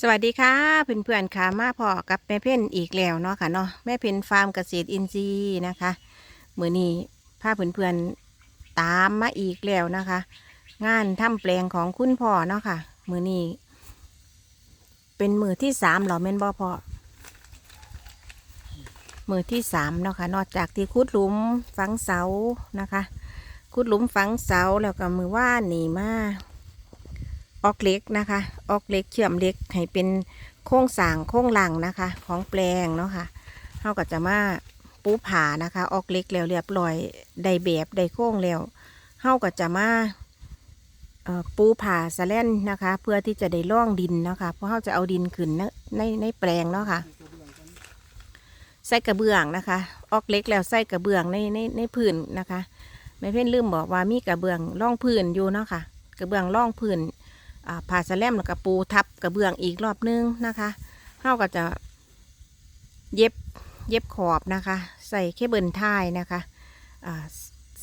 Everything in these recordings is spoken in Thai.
สวัสดีค่ะเพื่อนๆค่ะมาพอกับแม่เพ่นอีกแล้วเนาะค่ะเนาะแม่เพ่นฟาร์มเกษตรอินทรีย์นะคะมือนี้พาเพื่อนๆตามมาอีกแล้วนะคะ งานทำแปลงของคุณพ่อเนาะค่ะมือนี้เป็นมือที่สามหรอแม่นบ่พ่อมือที่สามเนาะค่ะนอกจากที่คุดหลุมฝังเสานะคะ คุดหลุมฝังเสาแล้วก็มือว่านนี่มา ออกเล็กนะคะ ออกเล็กเชื่อมเล็กให้เป็นโครงสางโครงหลังนะคะ ของแปลงเนาะค่ะเขาก็จะมาปูผานะคะ ออกเล็กแล้วเรียบร้อยได้แบบได้โครงแล้วเขาก็จะมาปูผาสแลนนะคะ เพื่อที่จะได้ล่องดินนะคะ เพราะเขาจะเอาดินขึ้นในในแปลงเนาะค่ะใส่กระเบื้องนะคะ ออกเล็กแล้วใส่กระเบื้องในในในพื้นนะคะไม่เพ่นลืมบอกว่ามีกระเบื้องร่องพื้นอยู่เนาะค่ะ กระเบื้องร่องพื้น ผ่าสแลมแล้วก็ปูทับกระเบื้องอีกรอบนึงนะคะเขาก็จะเย็บเย็บขอบนะคะ ใส่เคเบิลท้ายนะคะ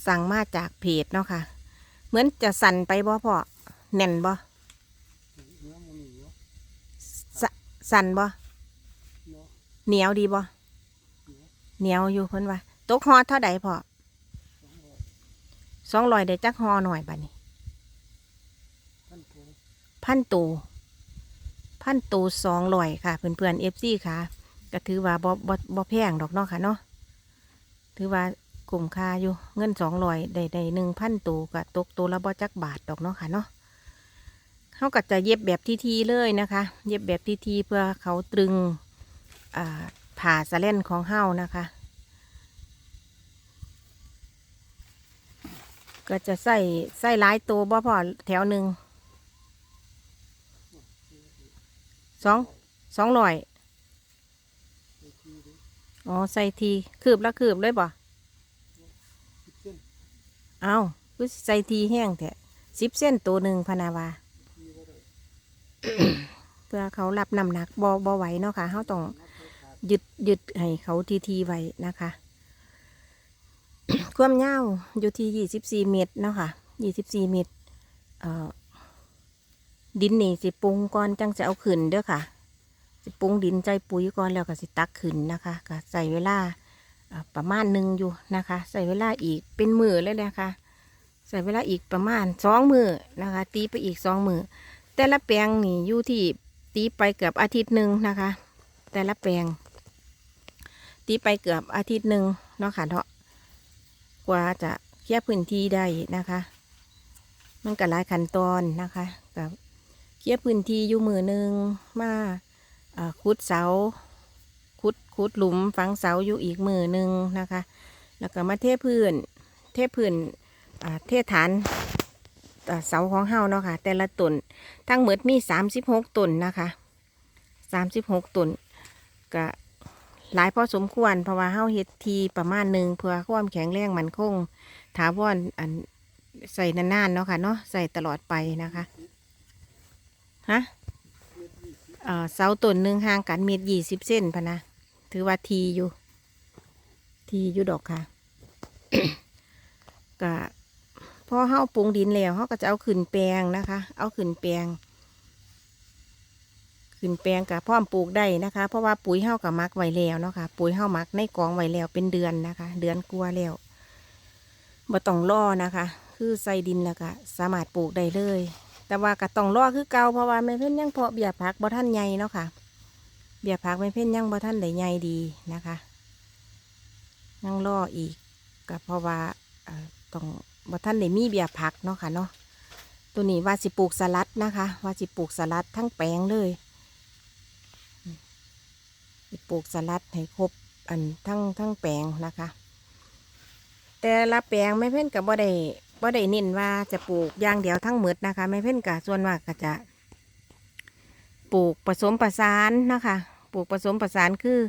สั่งมาจากเพจเนาะค่ะ เหมือนจะสั่นไปบ่พอแน่นบ่สสั่นบ่เหนียวดีบ่เหนียวอยู่เพิ่นว่าตกฮอเท่าใดพอสองร้อยได้จักฮอหน่อยบัดนี้ พันตูพันตูสองลอยค่ะ เพื่อนๆเอฟซีค่ะ ก็ถือว่าบ่บ่บ่แพงดอกเนาะค่ะเนาะถือว่าคุ้มค่าอยู่เงินสองลอยได้ได้หนึ่งพันตูก็ตกตัวละบ่จักบาทดอกเนาะค่ะเนาะเขาก็จะเย็บแบบทีๆเลยนะคะ เย็บแบบทีๆเพื่อเขาตรึงอ่าผ่าสะเล่นของเฮานะคะ ก็จะใส่ใส่หลายตัวบ่พอแถวหนึ่ง สองสองร้อยอ๋อใส่ทีคืบละคืบเลยบ่เอาคือใส่ทีแห้งแท้สิบเส้นตัวหนึ่งพนาวา เพื่อเขารับน้ำหนักบ่บ่ไหวเนาะค่ะเขาต้องยึดยึดให้เขาทีทีไว้นะคะความยาวอยู่ที่ยี่สิบสี่เมตรเนาะค่ะยี่สิบสี่เมตร เอ่อ ดินนี่สิปรุงก่อนจังจะเอาขึ้นเด้อค่ะ สิปรุงดินใจปุ๋ยก่อนแล้วก็สิตักขึ้นนะคะก็ใส่เวลาประมาณหนึ่งอยู่นะคะ ใส่เวลาอีกเป็นมือเลยนะคะ ใส่เวลาอีกประมาณสองมือนะคะ ตีไปอีกสองมือแต่ละแปลงนี่อยู่ที่ตีไปเกือบอาทิตย์หนึ่งนะคะ แต่ละแปลง ตีไปเกือบอาทิตย์หนึ่งเนาะค่ะเนาะกว่าจะเคลียร์พื้นที่ได้นะคะ มันก็หลายขั้นตอนนะคะกับ เคลียพื้นที่อยู่มือหนึ่งมาอ่าขุดเสาขุดขุดหลุมฝังเสาอยู่อีกมือหนึ่งนะคะ แล้วก็มาเทพื้น เทพื้นเทฐานเสาของเฮาเนาะค่ะ แต่ละต้นทั้งหมดมีสามสิบหกต้นนะคะสามสิบหกต้นก็หลายพอสมควรเพราะว่าเฮาเฮ็ดทีประมาณหนึ่งเพื่อความแข็งแรงมันคงถาวรอันใส่นานๆเนาะค่ะเนาะใส่ตลอดไปนะคะ ฮะเอ่อเสาต้นหนึ่งห่างกันเมตรยี่สิบเส้นพะนะ ถือว่าทีอยู่ ทีอยู่ดอกค่ะก็พอเฮาปรุงดินแล้วเฮาก็จะเอาขึ้นแปลงนะคะ เอาขึ้นแปลงขึ้นแปลงกับพร้อมปลูกได้นะคะ เพราะว่าปุ๋ยเฮากับมักไว้แล้วเนาะค่ะ ปุ๋ยเฮามักในกองไว้แล้วเป็นเดือนนะคะ เดือนกลัวแล้วบ่ต้องรอนะคะ คือใส่ดินแล้วก็สามารถปลูกได้เลย แต่ว่าก็ต้องรอคือเก่าเพราะว่าแม่เพ่นยังเพาะเบียผักบ่ท่านใหญ่เนาะค่ะ เบียผักแม่เพ่นยังบ่ท่านได้ใหญ่ดีนะคะยังรออีกก็เพราะว่าเอ่อต้องบ่ท่านได้มีเบียผักเนาะค่ะเนาะตัวนี้ว่าสิปลูกสลัดนะคะ ว่าสิปลูกสลัดทั้งแปลงเลยปลูกสลัดให้ครบอันทั้งทั้งแปลงนะคะ แต่ละแปลงแม่เพ่นกับบ่ได้ บ่ได้เน้นว่าจะปลูกอย่างเดียวทั้งหมดนะคะไม่เพ่นกะส่วนมากก็จะปลูกผสมประสานนะคะปลูกผสมประสานคือ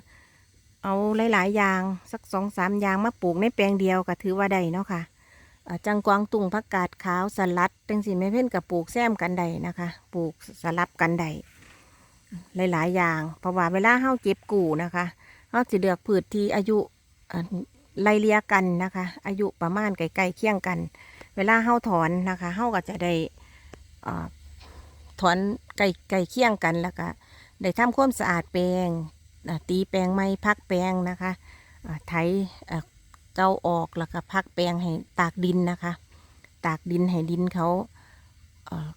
เอาหลาย ๆ อย่างสักสองสามอย่างมาปลูกในแปลงเดียวก็ถือว่าได้เนาะค่ะอ่าจังกวางตุงผักกาดขาวสลัดจังสิไม่เพ่นกับปลูกแซมกันใดนะคะ ปลูกสลับกันใดหลาย ๆ อย่าง เพราะว่าเวลาเฮาเก็บกู่นะคะเฮาสิเลือกพืชที่อายุไล่เลียกันนะคะ อายุประมาณใกล้ๆเคียงกัน เวลาเฮาถอนนะคะเฮาก็จะได้ถอนไก่ไก่เคี่ยงกันแล้วก็ได้ทำความสะอาดแปลงตีแปลงไม้พักแปลงนะคะไถเกาออกแล้วก็พักแปลงให้ตากดินนะคะ ตากดินให้ดินเขา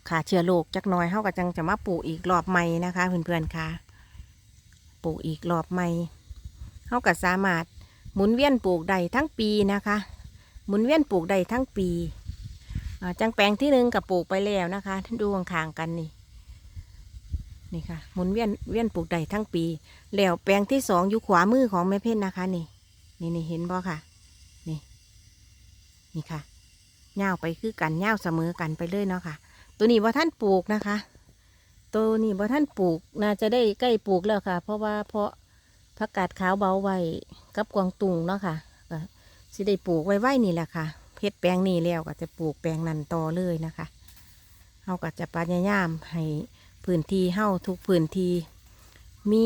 ขาเชื้อโรคจักหน้อยเขาก็จังจะมาปลูกอีกรอบใหม่นะคะเพื่อนๆค่ะปลูกอีกรอบใหม่เขาก็สามารถหมุนเวียนปลูกได้ทั้งปีนะคะ หมุนเวียนปลูกได้ทั้งปี จังแปลงที่หนึ่งกับปลูกไปแล้วนะคะดูข้างๆกันนี่นี่ค่ะหมุนเวียนเวียนปลูกได้ทั้งปี แล้วแปลงที่สองอยู่ขวามือของแม่เพ่นนะคะ นี่ นี่นี่เห็นบ่ค่ะ นี่ นี่ค่ะเง่าไปคือกันเง่าเสมอกันไปเลยเนาะค่ะ ตัวนี้ว่าท่านปลูกนะคะ ตัวนี้ว่าท่านปลูกน่าจะได้ใกล้ปลูกแล้วค่ะ เพราะว่าเพราะผักกาดขาวเบาไว้กับกวางตุงเนาะค่ะสิได้ปลูกไว้ไว้นี่แหละค่ะ เพชรแปลงนี้แล้วก็จะปลูกแปลงนั้นต่อเลยนะคะเฮาก็จะพยายามให้พื้นที่เฮาทุกพื้นที่มี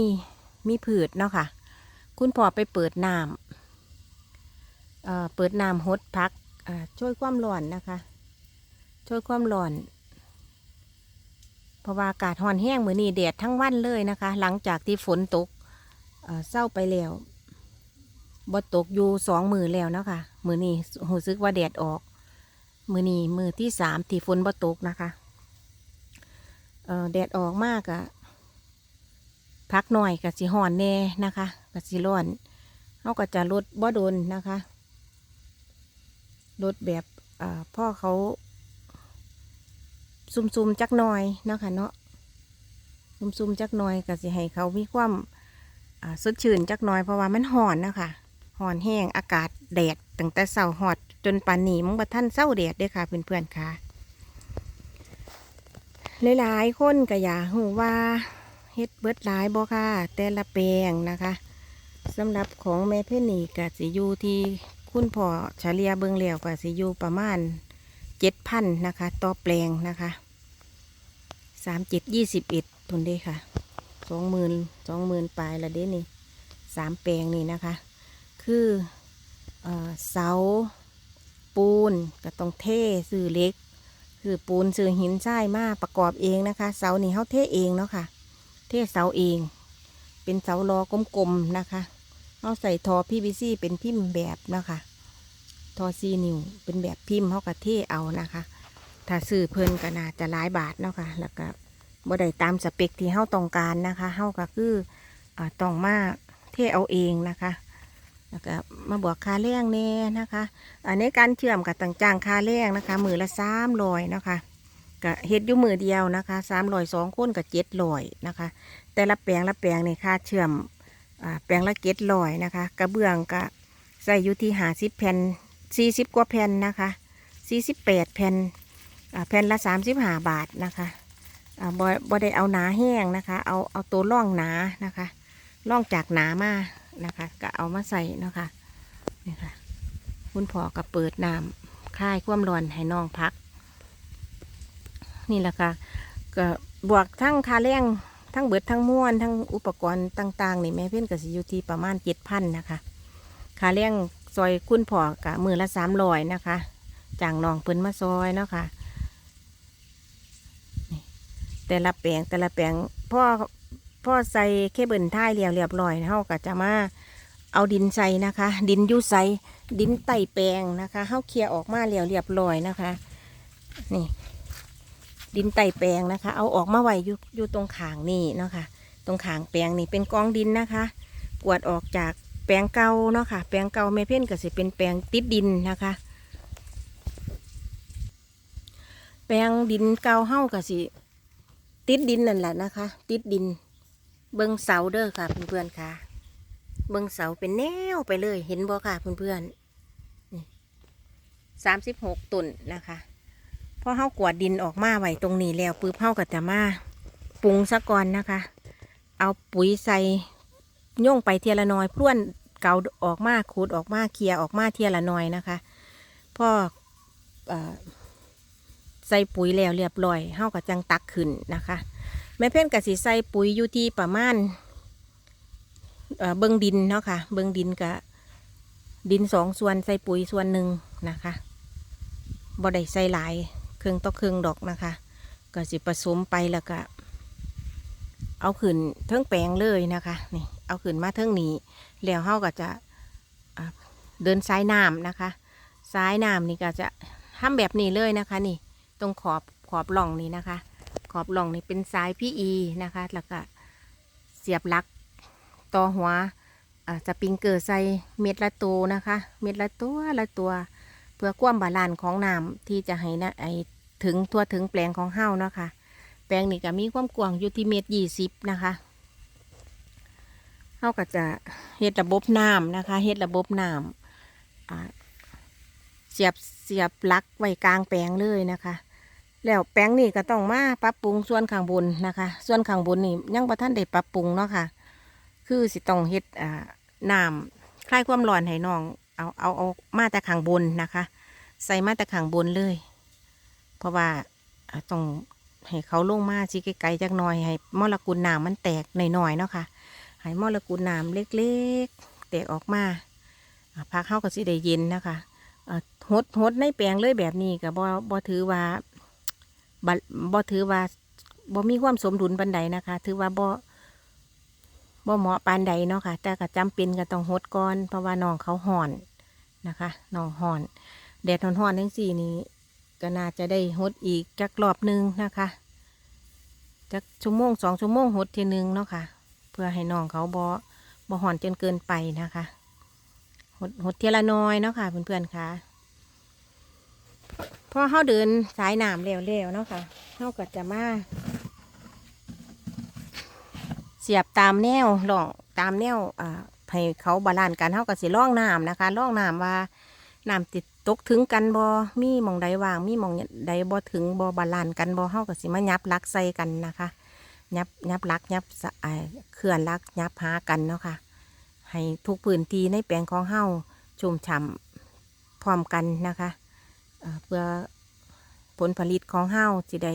มีพืชเนาะค่ะ คุณพ่อไปเปิดน้ำเอ่อเปิดน้ำหดพักช่วยความร้อนนะคะ ช่วยความร้อนเพราะว่าอากาศห่อนแห้งเหมือนนี่แดดทั้งวันเลยนะคะ หลังจากที่ฝนตกเศร้าไปแล้ว บ่ตกอยู่สองมือแล้วนะคะ มือนี้รู้สึกว่าแดดออก มือนี้มือที่สามที่ฝนบ่ตกนะคะเออแดดออกมากอะพักหน่อยกับสิห่อนแน่นะคะกับสิร้อนเขาก็จะลดบ่โดนนะคะลดแบบพ่อเขาซุ่มๆจักหน่อยนะคะเนาะซุ่มๆจักหน่อยก็สิให้เขามีความสดชื่นจักหน่อยเพราะว่ามันห่อนนะคะ ห่อนแห้งอากาศแดดตั้งแต่เสาหอด จนปานนี้มึงบ่ท่านเศร้าแดดเด้อค่ะเพื่อนๆค่ะหลายๆคนก็อยากหูว่าเฮ็ดเบิดหลายบ่ค่ะ แต่ละแปลงนะคะสำหรับของแม่เพนนี่ก็สิอยู่ที่คุณพ่อเฉลี่ยเบิ่งแล้วก็สิอยู่ประมาณเจ็ดพันนะคะ ต่อแปลงนะคะสามเจ็ดยี่สิบเอ็ดทุนเด้ค่ะสองหมื่นสองหมื่นปลายละเด้นี่สามแปลงนี่นะคะ คือเสาปูนก็ต้องเทซื้อเล็กคือปูนซื้อหินทรายมาประกอบเองนะคะ เสานี่เขาเทเองเนาะค่ะ เทเสาเอง เป็นเสารอกลมๆนะคะเอาใส่ทอพี่บีซี่เป็นพิมพ์แบบเนาะคะทอซีนิวเป็นแบบพิมพ์เขากะเทเอานะคะ ถ้าซื้อเพิ่นก็น่าจะหลายบาทเนาะค่ะ แล้วก็บ่ได้ตามสเปคที่เฮาต้องการนะคะเฮาก็คืออต้องมาเทเอาเองนะคะ แล้วก็มาบวกคาแรงแน่นะคะอันในการเชื่อมกับต่างจางคาแรงนะคะ มือละสามรอยนะคะก็เฮ็ดอยู่มือเดียวนะคะสามรอยสองคนกับเจ็ดรอยนะคะ แต่ละแปลงละแปลงในค่าเชื่อมแปลงละเจ็ดรอยนะคะ กระเบื้องก็ใส่อยู่ที่หาสิบแผ่นสี่สิบกว่าแผ่นนะคะสี่สิบแปดแผ่นแผ่นละสามสิบห้าบาทนะคะบ่บ่ได้เอาหนาแห้งนะคะ เอาเอาตัวร่องหนานะคะ ร่องจากหนามา นะคะ ก็เอามาใส่เนาะคะนี่ค่ะ คุณพ่อก็เปิดน้ำคลายความร้อนให้น้องพัก นี่แหละค่ะก็บวกทั้งคาแรงทั้งเบิดทั้งม้วนทั้งอุปกรณ์ต่างๆนี่แม่เพื่อนก็สิยูทีประมาณเจ็ดพันนะคะคาเลี้ยงซอยคุณพ่อกะมือละสามร้อยนะคะจางน้องเพิ่นมาซอยเนาะค่ะแต่ละแปลงแต่ละแปลงพ่อพ่อใส่เคเบิลท้ายเรียบเรียบร้อยเฮาก็จะมา เอาดินใส่นะคะ ดินยุใส่ดินไต่แปลงนะคะเฮาเคลียร์ออกมาเรียบเรียบร้อยนะคะ นี่ ดินไต่แปลงนะคะ เอาออกมาไว้อยู่อยู่ตรงขางนี่เนาะค่ะ ตรงขางแปลงนี่เป็นกองดินนะคะกวดออกจากแปลงเก่าเนาะค่ะ แปลงเก่าแม่เพ่นก็สิเป็นแปลงติดดินนะคะ แปลงดินเก่าเฮ้าก็สิติดดินนั่นแหละนะคะ ติดดินเบิ้งเสาเด้อค่ะเพื่อนๆค่ะ เบิ้งเสาเป็นแนวไปเลย เห็นบ่ค่ะเพื่อนๆนี่สามสิบหกต้นนะคะพอเฮากวดดินออกมาไว้ตรงนี้แล้วปื๊บเฮาก็จะมาปรุงซะก่อนนะคะ เอาปุ๋ยใส่โย่งไปเทียละน้อยพรวนเกาออกมาขูดออกมาเคลียออกมาเทียละน้อยนะคะพ่อเอใส่ปุ๋ยแล้วเรียบร้อยเฮากับจังตักขึ้นนะคะ แม่เพ่นกับสีใส่ปุ๋ยอยู่ที่ประมาณ เอ่องดินเนาะค่ะ เบิงดินกับดินสองส่วนใส่ปุ๋ยส่วนหนึ่งนะคะบ่ได้ใส่หลายเครื่องต่อเครื่องดอกนะคะ ก็สิผสมไปแล้วก็ เอาขึ้นเทิงแปลงเลยนะคะนี่เอาขึ้นมาเทิงนี้แล้วเฮาก็จะเดินสายน้ำนะคะสายน้ำนี่ก็จะทำแบบนี้เลยนะคะ นี่ตรงขอบขอบหล่องนี้นะคะ ขอบหล่องนี่เป็นสายพีอีนะคะ แล้วก็เสียบลัก ต่อหัวจะปิงเกอร์ใส่เม็ดละตัวนะคะ เม็ดละตัวละตัว เพื่อความบาลานซ์ของน้ำที่จะให้นะไอถึงทั่วถึงแปลงของเฮาเนาะค่ะแปลงนี่ก็มีความกว้างอยู่ที่เมตรยี่สิบนะคะเฮาก็จะเฮ็ดระบบน้ำนะคะเฮ็ดระบบน้ำเสียบเสียบลักไว้กลางแปลงเลยนะคะ แล้วแปลงนี่ก็ต้องมาปรับปรุงส่วนข้างบนนะคะ ส่วนข้างบนนี่ยังบ่ทันได้ปรับปรุงเนาะค่ะ คือสิต้องเฮ็ดอ่าน้ำคลายความร้อนให้น้อง เอาเอาเอามาแต่ข้างบนนะคะ ใส่มาแต่ข้างบนเลย เพราะว่าต้องให้เขาลงมาสิไกลๆจักหน่อยให้มอลกุลน้ำมันแตกหน่อยๆเนาะค่ะให้มอลกุลน้ำเล็กๆ แตกออกมาพักเข้าก็สิได้เย็นนะคะอ่าหดหดในแปลงเลยแบบนี้ก็บ่บ่ถือว่าบ่บ่ถือว่าบ่มีความสมดุลปันใดนะคะ ถือว่าบ่ บ่เหมาะปานใดเนาะค่ะ แต่ก็จำเป็นก็ต้องหดก่อน เพราะว่าน้องเขาห่อนนะคะน้องห่อน แดดห่อนๆทั้งสี่นี้ ก็น่าจะได้หดอีกจักรอบหนึ่งนะคะจักชั่วโมงสองชั่วโมงหดทีหนึ่งเนาะค่ะ เพื่อให้น้องเขาบอบอห่อนจนเกินไปนะคะหดหดเทียละน้อยเนาะค่ะเพื่อนๆค่ะพอเขาเดินสายน้ำเร็วๆเนาะค่ะเขาก็จะมา สียบตามแนวล่องตามแนวอ่าให้เขาบาลานซ์กันเขาก็สิล่องน้ำนะคะล่องน้ำว่าน้ำติดตกถึงกันบอมีมองใดว่าง มีมองใดบ่ถึงบอบาลานซ์กันบอเฮาก็สิมายับลักใส่กันนะคะยับยับลักยับเขื่อนลักยับหากันเนาะค่ะให้ทุกพื้นที่ในแปลงของเฮาชุ่มฉ่ำพร้อมกันนะคะเพื่อผลผลิตของเฮาจะได้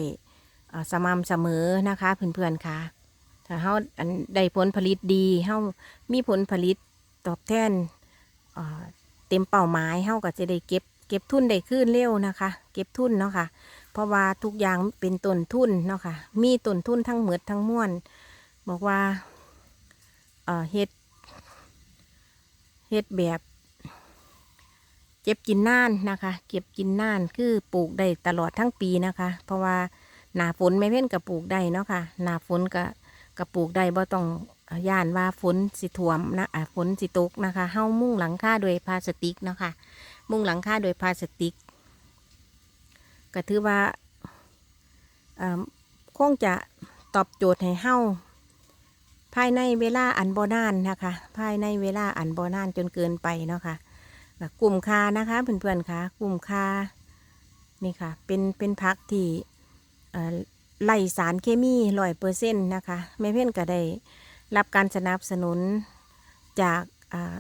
สม่ำเสมอนะคะเพื่อนๆค่ะ ถ้าเฮาอันได้ผลผลิตดีเฮามีผลผลิตตอบแทนเต็มเป้าหมายเฮาก็จะได้เก็บเก็บทุนได้ขึ้นเร็วนะคะ เก็บทุนเนาะค่ะ เพราะว่าทุกอย่างเป็นต้นทุนเนาะค่ะ มีต้นทุนทั้งหมดทั้งมวลบอกว่าเฮ็ดเฮ็ดแบบเก็บกินน่านนะคะ เก็บกินน่านคือปลูกได้ตลอดทั้งปีนะคะ เพราะว่าหนาฝนไม่เพ่นกับปลูกได้เนาะค่ะหนาฝนก็ กับปลูกได้บ่ต้องย่านว่าฝนสิท่วมนะอ่าฝนสิตกนะคะเฮ้ามุ่งหลังคาโดวยพลาสติกเนาะคะมุ่งหลังคาโดวยพลาสติกก็ถือว่าอ่าคงจะตอบโจทย์ให้เฮ้าภายในเวลาอันบอนานนะคะ ภายในเวลาอันบอนานจนเกินไปเนาะค่ะกลุ่มคานะคะเพื่อนๆค่ะกลุ่มคานี่ค่ะ เป็นเป็นพักที่อ่อ ไล่สารเคมีร้อยเปอร์เซ็นต์นะคะแม่เพ่นก็ได้รับการสนับสนุนจากอ่า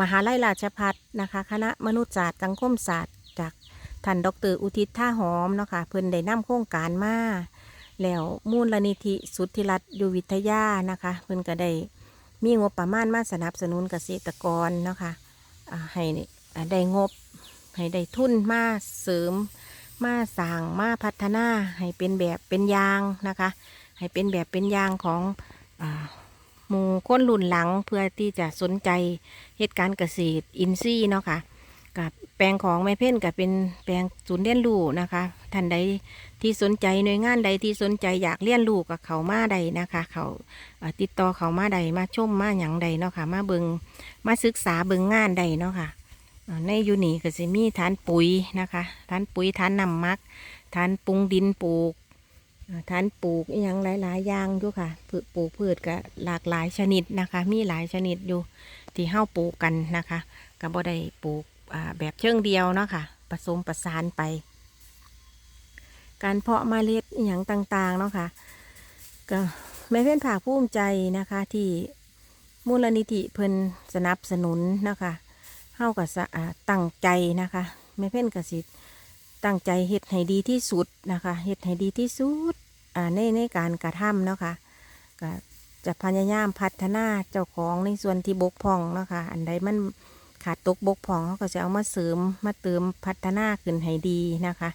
มหาลัยราชพัฒนะคะ คณะมนุษยศาสตร์สังคมศาสตร์ จากท่านดรอุทิศท่าหอมเนาะค่ะเพิ่นได้นำโครงการมาแล้วมูลนิธิสุทธิรัตน์ยู่วิทยานะคะ เพิ่นก็ได้มีงบประมาณมาสนับสนุนเกษตรกรเนาะค่ะอ่าให้ได้งบให้ได้ทุนมาเสริม มาสร้างมาพัฒนาให้เป็นแบบเป็นอย่างนะคะ ให้เป็นแบบเป็นอย่างของอหมู่คนรุ่นหลังเพื่อที่จะสนใจเหตุการณ์เกษตรอินทรีย์เนาะค่ะกับแปลงของแม่เพ่นกับเป็นแปลงศูนย์เรียนรู้นะคะท่านใดที่สนใจหน่วยงานใดที่สนใจอยากเรียนรู้กับเขามาใดนะคะ เขาติดต่อเขามาใดมาชมมาหยังใดเนาะค่ะมาเบิงมาศึกษาเบิงงานใดเนาะค่ะอ่า ในยูนีก็จะมีฐานปุ๋ยนะคะฐานปุ๋ยฐานน้ำมักฐานปรุงดินปลูกอ่าทานปลูกอหยังหลายๆอย่างอยู่ค่ะปลูกพืชก็หลากหลายชนิดนะคะ มีหลายชนิดอยู่ที่เฮาปลูกกันนะคะก็บ่ได้ปลูกแบบเชิงเดียวเนาะค่ะผสมประสานไป การเพาะเมล็ดอย่างต่างๆเนาะค่ะก็แม่เพื่อนผากภูมิใจนะคะที่มูลนิธิเพิ่นสนับสนุนนะคะ เฮากับตั้งใจนะคะแม่เพ่นกับสิตั้งใจเฮ็ดให้ดีที่สุดนะคะเฮ็ดให้ดีที่สุดอ่าในในการกระทำเนาะค่ะก็จะพยายามพัฒนาเจ้าของในส่วนที่บกพร่องเนาะค่ะอันใดมันขาดตกบกพร่องเขาก็จะเอามาเสริมมาเติมพัฒนาขึ้นให้ดีนะคะ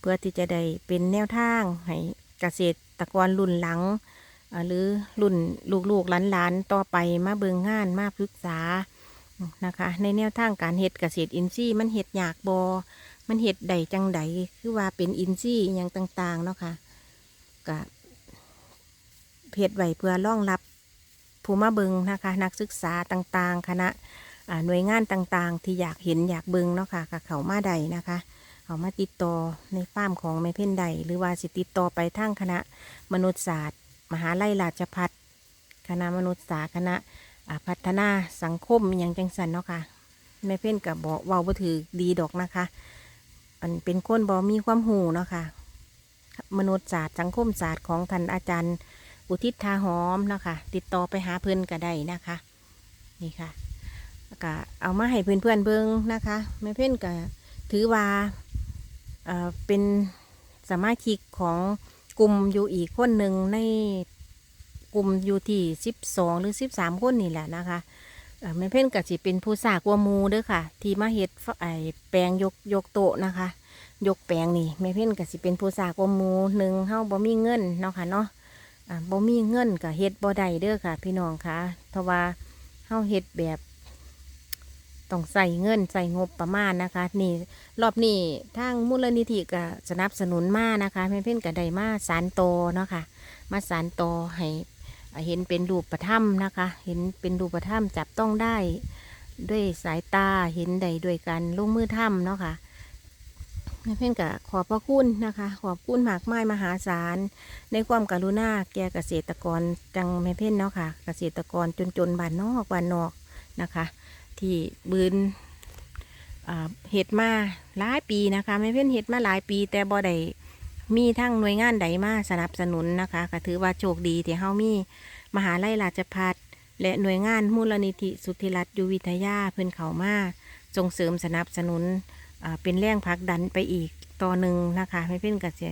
เพื่อที่จะได้เป็นแนวทางให้เกษตรกรรุ่นหลัง หรือรุ่นลูกๆหลานๆต่อไปมาเบิงงานมาปรึกษา นะคะ ในแนวทางการเฮ็ดเกษตรอินทรีย์มันเฮ็ดยากบอมันเฮ็ดใดจังใดคือว่าเป็นอินทรีย์อย่างต่างๆเนาะค่ะก็เฮ็ดไว้เพื่อรองรับผู้มาเบิงนะคะ นักศึกษาต่างๆ คณะหน่วยงานต่างๆ ที่อยากเห็นอยากเบิงเนาะค่ะกับเขามาใดนะคะเขามาติดต่อในฟาร์มของแม่เพ่นใดหรือว่าสิติดต่อไปทางคณะมนุษยศาสตร์ มหาลัยราชพัฒคณะมนุษยศาสตร์คณะ พัฒนาสังคมอย่างจังสันเนาะค่ะแม่เพ่นกับบอกว่าบ่ถือดีดอกนะคะมันเป็นคนบอมีความหูเนาะค่ะ มนุษยศาสตร์สังคมศาสตร์ของท่านอาจารย์ อุทิศทาหอมเนาะค่ะ ติดต่อไปหาเพื่อนก็ได้นะคะ นี่ค่ะก็เอามาให้เพื่อนๆเบิ้งนะคะแม่เพ่นก็ถือว่าอ่อเป็นสมาชิกของกลุ่มอยู่อีกคนหนึ่งใน กลุ่มอยู่ที่สิบสองหรือสิบสามคนนี่แหละนะคะเอ่อแม่เพ่นกับสิเป็นผู้สากวัวมูเด้อค่ะ ที่มาเฮ็ดไอแปลงยกยกโตนะคะ ยกแปลงนี่แม่เพ่นกับสิเป็นผู้สากวัวมูหนึ่งเฮาบ่มีเงินเนาะค่ะเนาะบ่มีเงินกับเฮ็ดบ่ได้เด้อค่ะ พี่น้องค่ะ เพราะว่าเฮาเฮ็ดแบบต้องใส่เงินใส่งบประมาณนะคะ นี่รอบนี้ทางมูลนิธิก็สนับสนุนมานะคะเพื่เพ่นก็ได้มาสารโตเนาะค่ะ มาสารโตให้ เห็นเป็นรูปธรรมนะคะ เห็นเป็นรูปธรรมจับต้องได้ด้วยสายตาเห็นได้ด้วยกันลงมือทำเนาะค่ะเพื่อนเพื่อนก็ขอบพระคุณนะคะ ขอบคุณมากไมายมหาศาล ในความกรุณาแก่เกษตรกรจังแม่เพ่นเนาะค่ะ เกษตรกรจนๆบ้านนอกบ้านนอกนะคะ ที่บืนเห็ดมาหลายปีนะคะไม่เพ่นเห็ดมาหลายปีแต่บ่ได้ มีทั้งหน่วยงานใดมาสนับสนุนนะคะก็ถือว่าโชคดีที่เฮามีมหาลัยราชภัฏและหน่วยงานมูลนิธิสุทธิรัตน์ยูวิทยาเพิ่อนเขามาส่งเสริมสนับสนุนเป็นแรงผลักดันไปอีกต่อหนึ่งนะคะไม่เพ่นก็จะ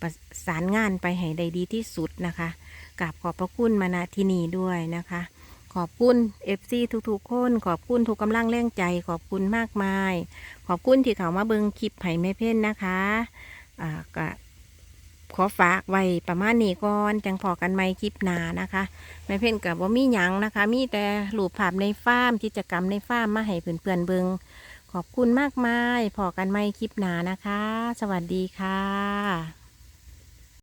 ประสานงานไปให้ได้ดีที่สุดนะคะกราบขอบพระคุณมาณที่นี่ด้วยนะคะ ขอบคุณ FC ทุกๆคนขอบคุณทุกกำลังแรงใจ ขอบคุณมากมาย ขอบคุณที่เขามาเบิงคลิปไผ่แม่เพ่นนะคะอ่าก็ ขอฝากไว้ประมาณนี้ก่อนจังพอกันไหมคลิปหนานะคะแม่เพ่นกับว่ามีหยังนะคะ มีแต่รูปภาพในฟาร์มกิจกรรมในฟาร์มมาให้เพื่อนๆเบิงขอบคุณมากมายพอกันไหมคลิปหนานะคะ สวัสดีค่ะ